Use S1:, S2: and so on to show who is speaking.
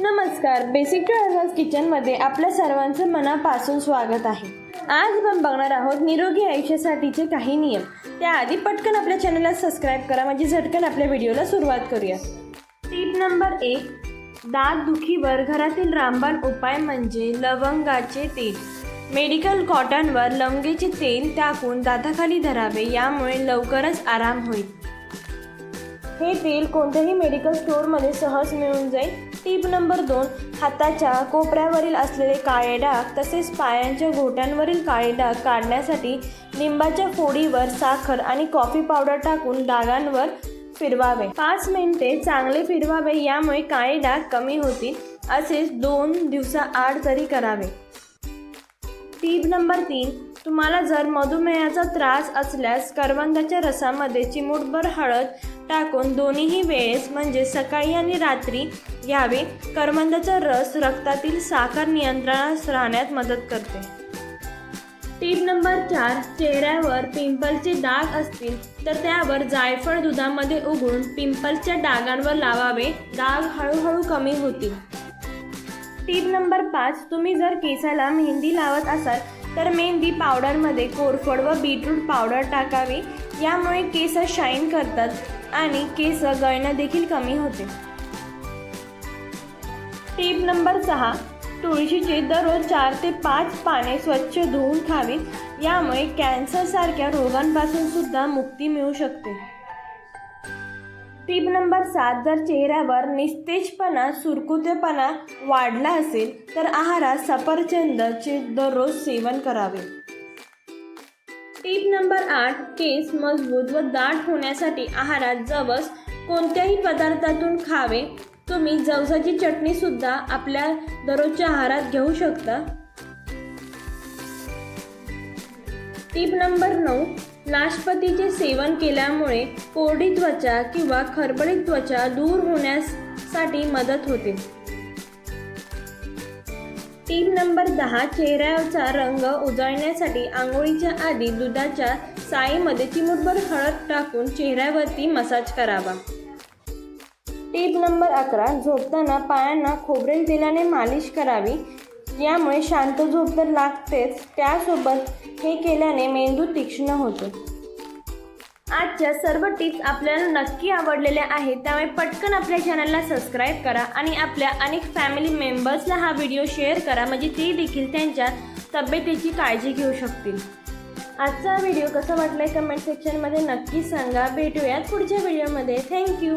S1: नमस्कार basic to advance किचनमध्ये आपल्या सर्वांचं मनापासून स्वागत आहे. आज आपण बघणार आहोत निरोगी आयुष्यासाठीचे काही नियम. त्याआधी पटकन आपल्या चॅनलला सबस्क्राईब करा म्हणजे झटकन आपल्या व्हिडिओला सुरुवात करूया. टीप नंबर एक दात दुखीवर घरातील रामबाण उपाय म्हणजे लवंगाचे तेल. मेडिकल कॉटनवर लवंगेचे तेल टाकून दाताखाली धरावे यामुळे लवकरच आराम होईल. हे तेल कोणत्याही मेडिकल स्टोअरमध्ये सहज मिळून जाईल. टीप नंबर दोन हाताच्या कोपऱ्यावरील असलेले काळे डाग तसेच पायांच्या घोट्यांवरील काळे डाग काढण्यासाठी लिंबाच्या फोडीवर साखर आणि कॉफी पावडर टाकून डागांवर फिरवावे. पाच मिनिटे चांगले फिरवावे यामुळे काळे डाग कमी होतील. असेच दोन दिवसाआड तरी करावे. टीप नंबर तीन तुम्हाला जर मधुमेहाचा त्रास असल्यास करवंदाच्या रसामध्ये चिमूटभर हळद टाकून दोन्हीही वेळेस म्हणजे सकाळी आणि रात्री घ्यावे. करवंदाचा रस रक्तातील साखर नियंत्रणास राहण्यात मदत करते. टीप नंबर चार चेहऱ्यावर पिंपलचे डाग असतील तर त्यावर जायफळ दुधामध्ये उघडून पिंपलच्या डागांवर लावावे. डाग हळूहळू कमी होतील. टीप नंबर पाच तुम्ही जर केसाला मेहंदी लावत असाल तर मेहंदी पावडरमध्ये कोरफड व बीटरूट पावडर टाकावी. यामुळे केस शाईन करतात आणि केस गळणं देखील कमी होते. टीप नंबर सहा. तुळशीचे दररोज चार ते पाच पाने स्वच्छ धुवून खावीत. यामुळे कॅन्सरसारख्या रोगांपासून सुद्धा मुक्ती मिळू शकते. टीप नंबर सात जर चेहऱ्यावर निस्तेजपणा सुरकुतेपणा वाढला असेल तर आहारात सफरचंदचे दररोज सेवन करावे. टीप नंबर आठ केस मजबूत व दाट होण्यासाठी आहारात जवस कोणत्याही पदार्थातून खावे. तुम्ही जवसाची चटणीसुद्धा आपल्या दररोजच्या आहारात घेऊ शकता. टीप नंबर नऊ नाशपतीचे सेवन केल्यामुळे कोरडी त्वचा किंवा खरबडीत त्वचा दूर होण्यासाठी मदत होते. टीप नंबर दहा चेहऱ्याचा रंग उजळण्यासाठी आंघोळीच्या आधी दुधाच्या साईमध्ये चिमूटभर हळद टाकून चेहऱ्यावरती मसाज करावा. टीप नंबर अकरा झोपताना पायांना खोबरेल तेलाने मालिश करावी. यामुळे शांत झोप तर लागतेच. त्यासोबत हे केल्याने मेंदू तीक्ष्ण होतो. आजच्या सर्व टिप्स आपल्याला नक्की आवडलेल्या आहेत त्यामुळे पटकन आपल्या चॅनलला सबस्क्राईब करा आणि आपल्या अनेक फॅमिली मेंबर्सला हा व्हिडिओ शेअर करा म्हणजे ते देखील त्यांच्या तब्येतीची काळजी घेऊ शकतील. आजचा व्हिडिओ कसा वाटलाय कमेंट सेक्शनमध्ये नक्की सांगा. भेटूयात पुढच्या व्हिडिओमध्ये थँक्यू